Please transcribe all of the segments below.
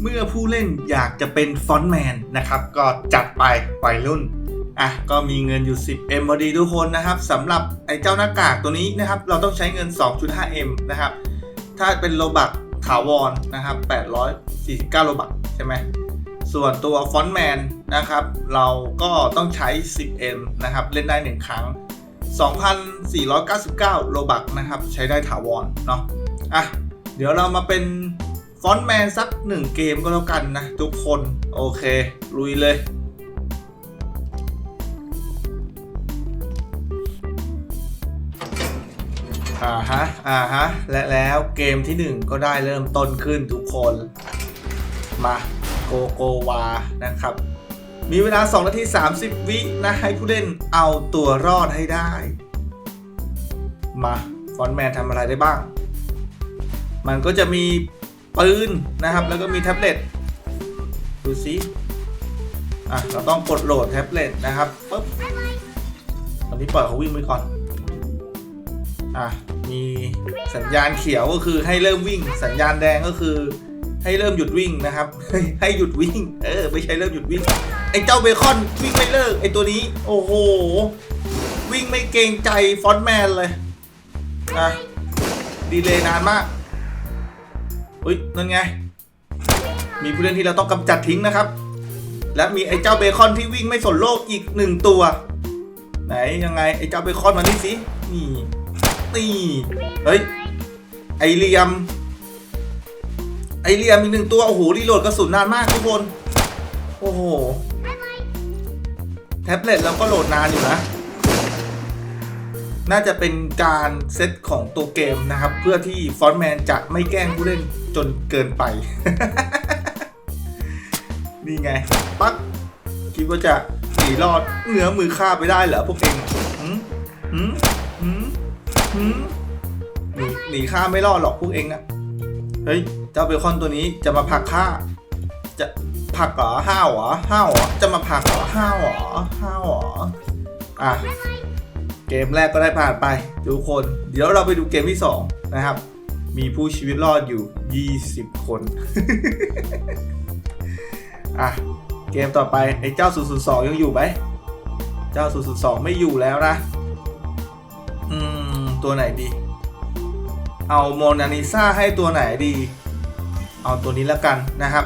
เมื่อผู้เล่นอยากจะเป็นฟอนต์แมนนะครับ ก็จัดไปวัยรุ่นอะก็มีเงินอยู่ 10M พอดีทุกคนนะครับสำหรับไอ้เจ้าหน้ากากตัวนี้นะครับ เราต้องใช้เงิน 2.5M นะครับ ถ้าเป็นโลบักถาวรนะครับ 849 โลบักใช่ไหมส่วนตัวฟอนต์แมนนะครับ เราก็ต้องใช้ 10M นะครับ เล่นได้ 1 ครั้ง 2,499 โลบักนะครับ ใช้ได้ถาวรเนาะอะเดี๋ยวเรามาเป็น ฟอนต์แมนสักหนึ่งเกมก็แล้วกันนะ ทุกคนโอเค ลุยเลยอ่าฮะอ่าฮะ และแล้วเกมที่ 1 ก็ได้เริ่มต้นขึ้นทุกคน มาโกโกวา นะครับ มีเวลา 2 นาที 30 วินะ ให้ผู้เล่นเอาตัวรอดให้ได้ มา ฟอนแมนทำอะไรได้บ้าง มันก็จะมี ปืนนะครับ แล้วก็มีแท็บเล็ตดูซิอะเราต้องกดโหลดแท็บเล็ตนะครับปุ๊บตอนนี้ปล่อยเขาวิ่งไปก่อนอะมีสัญญาณเขียวก็คือให้เริ่มวิ่ง สัญญาณแดงก็คือ ให้เริ่มหยุดวิ่งนะครับ ให้หยุดวิ่ง เออไม่ใช่เริ่มหยุดวิ่งไอ้เจ้าเบคอนวิ่งไม่เลิกไอ้ตัวนี้ โอ้โห วิ่งไม่เกรงใจฟอนแมนเลยอะดีเลยนานมาก อุ้ยนั่นไง มีผู้เล่นที่เราต้องกำจัดทิ้งนะครับ และมีไอ้เจ้าเบคอนที่วิ่งไม่สนโลกอีกหนึ่งตัว ไหนยังไงไอ้เจ้าเบคอนมานี่สิ นี่ นี่ เฮ้ย ไอเลียม ไอเลียมอีกหนึ่งตัว โอ้โหรีโหลดกระสุนนานมากทุกคน โอ้โห แท็บเล็ตเราก็โหลดนานอยู่นะน่าจะเป็นการเซตของตัวเกมนะครับ เพื่อที่ฟอนแมนจะไม่แกล้งผู้เล่น นเกินไป นี่ไง ปั๊กคิดว่าจะหนีรอดเหนือมือฆ่าไปได้เหรอพวกเองหืมหืมหืมหืมหนีหนีฆ่าไม่รอดหรอกพวกเองอะเฮ้ยเจ้าเบคอนตัวนี้จะมาผลักฆ่า จะผลักเหรอห้าวเหรอห้าวเหรอจะมาผลักเหรอห้าวเหรอห้าวเหรออะเกมแรกก็ได้ผ่านไปทุกคน เดี๋ยวเราไปดูเกมที่ 2 นะครับ มีผู้ชีวิตรอดอยู่ 20 คน อะ เกมต่อไปไอ้เจ้า 002 ยังอยู่ไหม เจ้า 002 ไม่อยู่แล้วนะ อืม ตัวไหนดี เอาโมนาลิซาให้ตัวไหนดี เอาตัวนี้แล้วกันนะครับ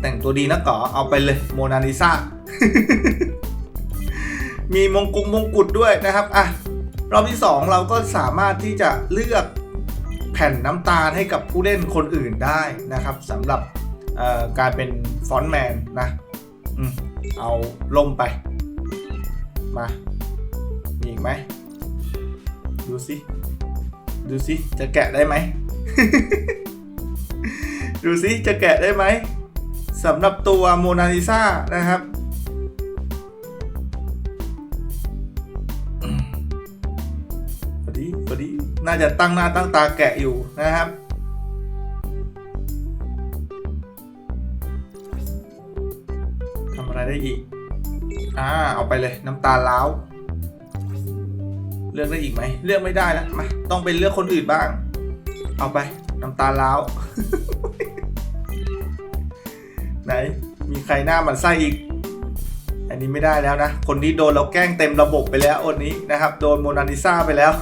แต่งตัวดีนะก่อเอาไปเลยโมนาลิซามีมงกุฎมงกุฎด้วยนะครับ อะ รอบที่ 2 เราก็สามารถที่จะเลือก แผ่นน้ำตาลให้กับผู้เล่นคนอื่นได้นะครับสำหรับการเป็นฟอนต์แมนนะอเอาล่มไป มามีอีกไหม ดูสิ ดูสิ จะแกะได้ไหม ดูสิ จะแกะได้ไหมสำหรับตัวโมนาลิซานะครับ ดีพอดีน่าจะตั้งหน้าตั้งตาแกะอยู่นะครับ ทำอะไรได้อีก อ่า เอาไปเลยน้ำตาล้าว เลือกได้อีกไหม เลือกไม่ได้แล้วมาต้องเป็นเลือกคนอื่นบ้าง เอาไปน้ำตาล้าว ไหน มีใครหน้าหมันไส้อีกอันนี้ไม่ได้แล้วนะ คนนี้โดนเราแกล้งเต็มระบบไปแล้วอันนี้นะครับ โดนโมนาลิซาไปแล้ว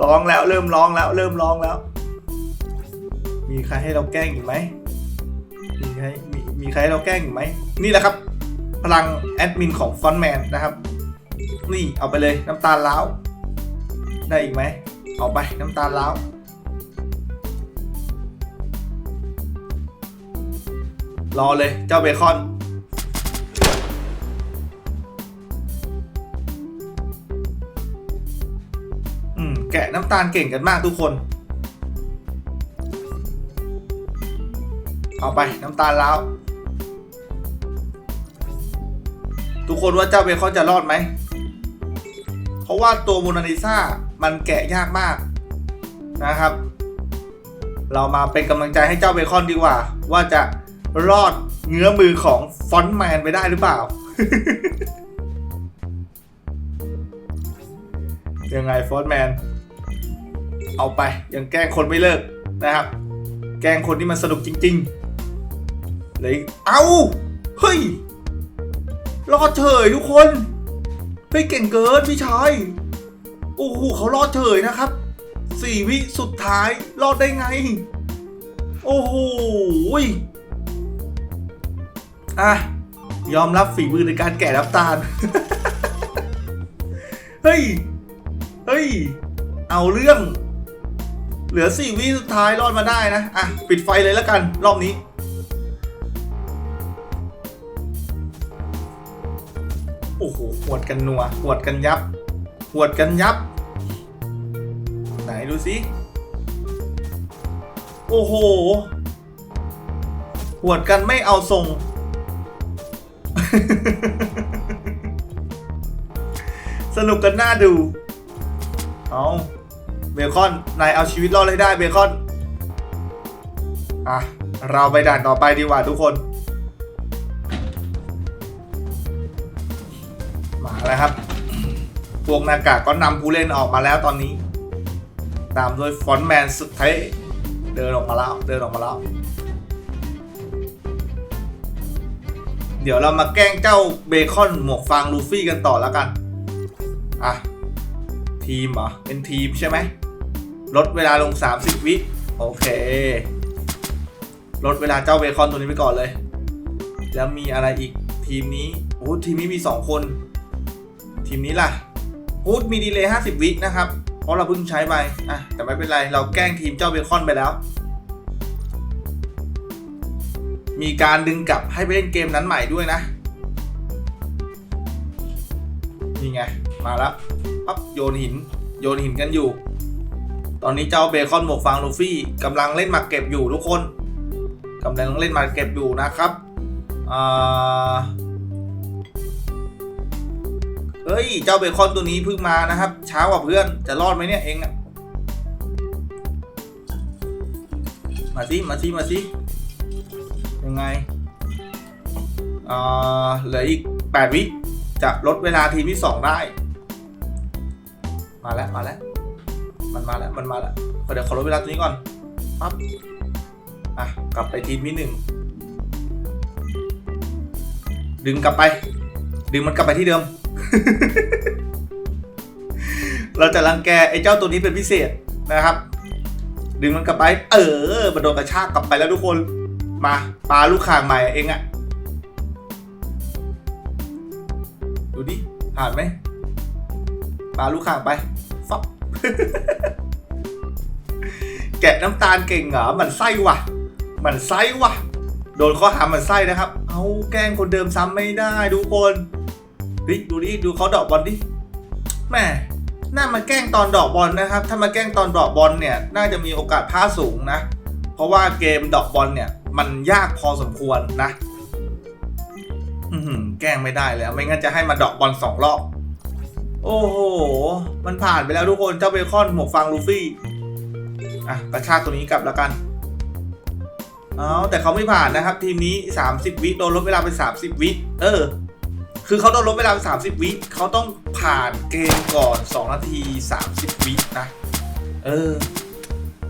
ร้องแล้วเริ่มร้องแล้ว เริ่มร้องแล้ว มีใครให้เราแกล้งอีกไหมมีใครมีมีใครให้เราแกล้งอีกไหมนี่แหละครับ พลังแอดมินของฟอนแมนนะครับ นี่เอาไปเลยน้ำตาลล้าวได้อีกไหมเอาไปน้ำตาลล้าวรอเลยเจ้าเบคอน ตาลเก่งกันมากทุกคน เอาไปน้ำตาลแล้ว ทุกคนว่าเจ้าเบคอนจะรอดไหม เพราะว่าตัวโมนาลิซามันแกะยากมากนะครับ เรามาเป็นกำลังใจให้เจ้าเบคอนดีกว่า ว่าจะรอดเงื้อมือของฟอนต์แมนไปได้หรือเปล่ายังไงฟอนต์แมน เอาไปยังแกล้งคนไม่เลิกนะครับ แกล้งคนที่มันสนุกจริงๆเลยเอาเฮ้ยรอดเฉยทุกคนเฮ้ยเก่งเกินพี่ชายโอ้โหเขารอดเฉยนะครับสี่วิสุดท้ายรอดได้ไง โอ้โหอะยอมรับฝีมือในการแกะน้ำตาล เฮ้ย เฮ้ย เอาเรื่อง เหลือสี่วิสุดท้ายรอดมาได้นะ อะ ปิดไฟเลยแล้วกัน รอบนี้ โอ้โหหวดกันนัวหวดกันยับหวดกันยับ ไหนดูสิ โอ้โหหวดกันไม่เอาทรง สนุกกันน่าดู เอา เบคอนนายเอาชีวิตรอดให้ได้เบคอน อะ เราไปด่านต่อไปดีกว่าทุกคน มาแล้วครับ พวกหน้ากากก็นำผู้เล่นออกมาแล้วตอนนี้ ตามด้วยฟอนแมนสุดเท่เดินออกมาแล้ว เดินออกมาแล้ว เดี๋ยวเรามาแกล้งเจ้าเบคอนหมวกฟางลูฟี่กันต่อแล้วกัน อะ ทีมเหรอ เป็นทีมใช่ไหม ลดเวลาลง 30 วิ โอเค ลดเวลาเจ้าเบคอนตัวนี้ไปก่อนเลย แล้วมีอะไรอีกทีมนี้ โอ้ทีมนี้มี 2 คน ทีมนี้ล่ะฮูดมีดีเลย์50 วินะครับ เพราะเราเพิ่งใช้ไป อะ แต่ไม่เป็นไร เราแกล้งทีมเจ้าเบคอนไปแล้ว มีการดึงกลับให้ไปเล่นเกมนั้นใหม่ด้วยนะ นี่ไง มาแล้ว ปั๊บโยนหิน โยนหินกันอยู่ ตอนนี้เจ้าเบคอนหมวกฟางลูฟี่กำลังเล่นหมากเก็บอยู่ทุกคนกำลังเล่นหมากเก็บอยู่นะครับเฮ้ย เจ้าเบคอนตัวนี้เพิ่งมานะครับ ช้ากว่าเพื่อนจะรอดไหมเนี่ยเองอะมาสิมาสิมาสิยังไงเหลืออีก 8 วิจะลดเวลาทีมที่ 2 ได้ มาแล้วมาแล้ว มันมาแล้วมันมาแล้วเดี๋ยวขอลดเวลาตัวนี้ก่อนปั๊บอะกลับไปทีมที่หนึ่งดึงกลับไป ดึงมันกลับไปที่เดิม เราจะรังแกไอ้เจ้าตัวนี้เป็นพิเศษนะครับ ดึงมันกลับไป เออมันโดนกระชากกลับไปแล้วทุกคน มาปลาลูกข่างใหม่เองอะดูดิผ่านไหมปลาลูกข่างไป แกะน้ำตาลเก่งเหรอมันไส้ว่ะ มันไส้ว่ะ โดนข้อหามันไส้นะครับ เอาแกล้งคนเดิมซ้ำไม่ได้ทุกคนดิดูดิดูเขาดอกบอลดิแม่น่ามาแกล้งตอนดอกบอลนะครับ ถ้ามาแกล้งตอนดอกบอลเนี่ย น่าจะมีโอกาสพลาดสูงนะ เพราะว่าเกมดอกบอลเนี่ย มันยากพอสมควรนะ อืแกล้งไม่ได้แล้ว ไม่งั้นจะให้มาดอกบอลสองรอบ โอ้โห มันผ่านไปแล้วทุกคน เจ้าเบคอนหมวกฟางลูฟี่ อะ กระชากตัวนี้กลับแล้วกัน เอาแต่เขาไม่ผ่านนะครับ ทีมนี้ 30 วิโดนลดเวลาไป 30 วิ เออ คือเขาโดนลดเวลาไป 30 วิเขาต้องผ่านเกมก่อน 2 นาที 30 วินะ เออ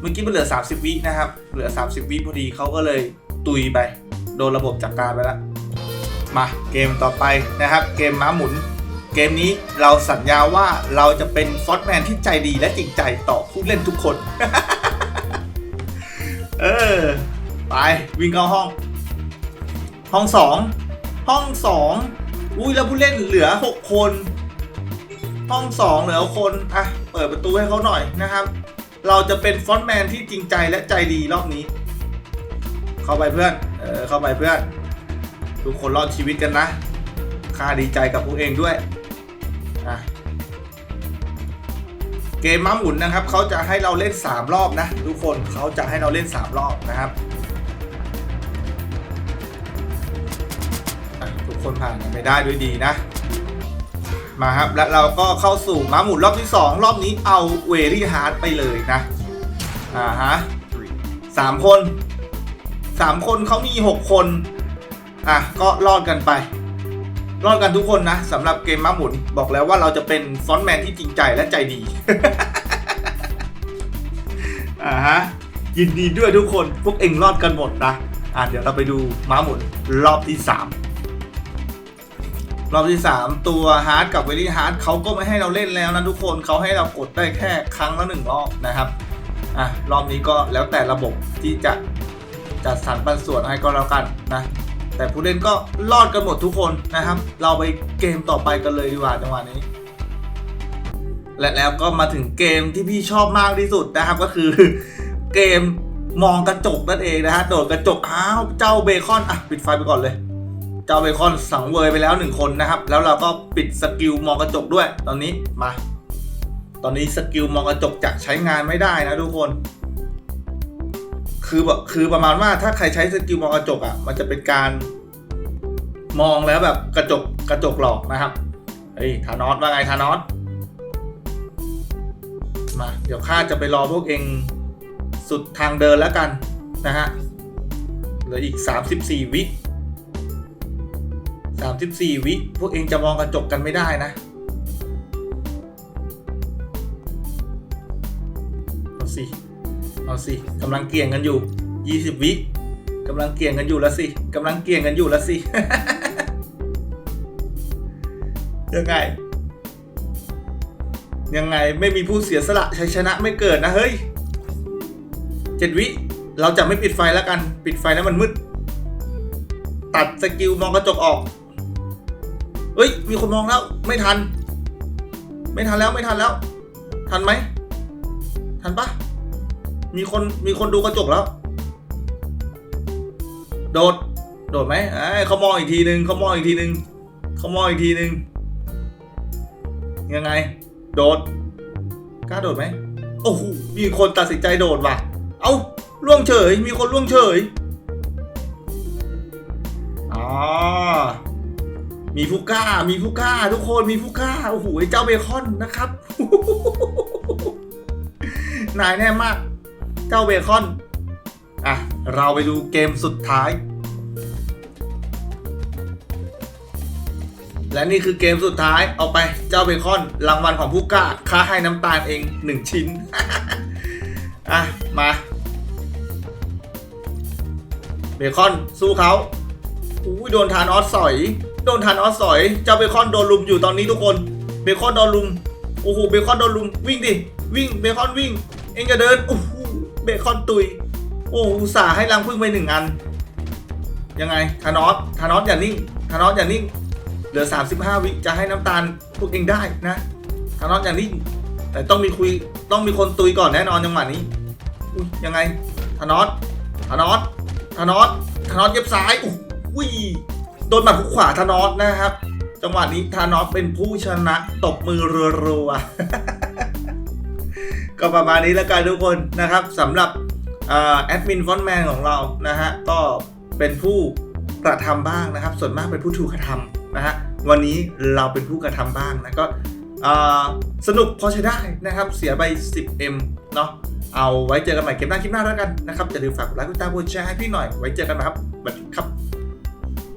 เมื่อกี้มันเหลือ 30 วินะครับ เหลือ 30 วิพอดีเขาก็เลยตุยไป โดนระบบจัดกการไปแล้ว มาเกมต่อไปนะครับ เกมม้าหมุน เกมนี้เราสัญญาว่าเราจะเป็นฟอสแมนที่ใจดีและจริงใจต่อผู้เล่นทุกคน เออ ไป วิ่งเข้าห้อง ห้องสอง ห้องสองอุ้ยแล้วผู้เล่นเหลือหกคน ห้องสองเหลือคน อะ เปิดประตูให้เขาหน่อยนะครับ เราจะเป็นฟอนแมนที่จริงใจและใจดีรอบนี้ เข้าไปเพื่อน เออ เข้าไปเพื่อน ทุกคนรอดชีวิตกันนะข้าดีใจกับพวกเองด้วย อะเกมม้าหมุนนะครับเขาจะให้เราเล่น 3 รอบนะ ทุกคนเขาจะให้เราเล่น 3 รอบนะครับทุกคนผ่านไปได้ด้วยดีนะ มาครับ แล้วเราก็เข้าสู่ม้าหมุนรอบที่ 2 รอบนี้เอาเวรี่ฮาร์ดไปเลยนะอ่าฮะสามคนสามคนเขามีหกคน อะ ก็รอดกันไป รอดกันทุกคนนะสำหรับเกมม้าหมุนบอกแล้วว่าเราจะเป็นฟอนแมนที่จริงใจและใจดี อ่าฮะยินดีด้วยทุกคนพวกเองรอดกันหมดนะอะเดี๋ยวเราไปดูม้าหมุนรอบที่ 3 รอบที่ 3 ตัวฮาร์ดกับเวลี่ฮาร์ดเขาก็ไม่ให้เราเล่นแล้วนะทุกคนเขาให้เรากดได้แค่ครั้งละหนึ่งรอบนะครับอะรอบนี้ก็แล้วแต่ระบบที่จะจัดสรรปันส่วนให้ก็แล้วกันนะ แต่ผู้เล่นก็รอดกันหมดทุกคนนะครับ เราไปเกมต่อไปกันเลยดีกว่าจังหวะนี้ และแล้วก็มาถึงเกมที่พี่ชอบมากที่สุดนะครับก็คือเกมมองกระจกนั่นเองนะฮะโดดกระจกอ้าวเจ้าเบคอนอะปิดไฟไปก่อนเลย เจ้าเบคอนสังเวยไปแล้วหนึ่งคนนะครับ แล้วเราก็ปิดสกิลมองกระจกด้วย ตอนนี้มา ตอนนี้สกิลมองกระจกจะใช้งานไม่ได้นะทุกคน คือแบบคือประมาณว่าถ้าใครใช้สกิลมองกระจกอะ มันจะเป็นการมองแล้วแบบกระจกกระจกหลอกนะครับเฮ้ยธานอสว่าไงธานอสมา เดี๋ยวข้าจะไปรอพวกเองสุดทางเดินแล้วกันนะฮะเหลืออีก 34 วิ34 วิ พวกเองจะมองกระจกกันไม่ได้นะเอสิ เอาสิกำลังเกี่ยงกันอยู่ 20 วิกำลังเกี่ยงกันอยู่แล้วสิกำลังเกี่ยงกันอยู่แล้วสิยังไง ยังไงไม่มีผู้เสียสละชัยชนะไม่เกิดนะเฮ้ยเจ็ดวิเราจะไม่ปิดไฟแล้วกัน ปิดไฟแล้วมันมืด ตัดสกิลมองกระจกออกเฮ้ย มีคนมองแล้ว ไม่ทัน ไม่ทันแล้วไม่ทันแล้ว ทันไหม ทันปะ มีคนมีคนดูกระจกแล้ว โดด โดดไหมเอ้เขามองอีกทีนึงเขามองอีกทีนึงเขามองอีกทีนึงยังไง โดดกล้าโดดไหมโอ้โหมีคนตัดสินใจโดดว่ะ เอ้าล่วงเฉย มีคนล่วงเฉยอ๋อมีผู้กล้า มีผู้กล้า ทุกคนมีผู้กล้าโอ้โหเจ้าเบคอนนะครับ นายแน่มาก เจ้าเบคอน อะ เราไปดูเกมสุดท้าย และนี่คือเกมสุดท้ายเอาไปเจ้าเบคอน รางวัลของผู้กล้าค่าให้น้ำตาลเองหนึ่งชิ้น อะ มาเบคอนสู้เขาอุ้ยโดนทานอสสอย โดนทานอสสอย เจ้าเบคอนโดนลุมอยู่ตอนนี้ทุกคน เบคอนโดนลุม โอ้โห เบคอนโดนลุม วิ่งดิ วิ่ง เบคอนวิ่ง เองจะเดิน โอ้โห เบคอนตุย โอ้อุตส่าห์ให้รังพึ่งไปหนึ่งอัน ยังไงทานอสทานอสอย่านิ่งทานอสอย่านิ่ง เหลือ 35 วิจะให้น้ำตาลพวกเองได้นะทานอสอย่านิ่ง แต่ต้องมีคุยต้องมีคนตุยก่อนแน่นอนจังหวะนี้อุ้ยยังไงทานอสทานอสทานอสทานอสเย็บซ้ายอุ้ยโดนหมัดหุกขวาทานอสนะครับ จังหวะนี้ทานอสเป็นผู้ชนะตบมือรัวๆ ก็ประมาณนี้แล้วกันทุกคนนะครับสำหรับแอดมินฟอนแมนของเรานะฮะก็เป็นผู้กระทำบ้างนะครับ ส่วนมากเป็นผู้ถูกกระทำนะฮะวันนี้เราเป็นผู้กระทำบ้างนะก็สนุกพอใช้ได้นะครับ เสียไป 10M เนาะเอาไว้เจอกันใหม่เกมหน้าคลิปหน้าแล้วกันนะครับอย่าลืมฝากกดไลค์กดติดตามกดแชร์ให้พี่หน่อยไว้เจอกันนะครับสวัสดีครับ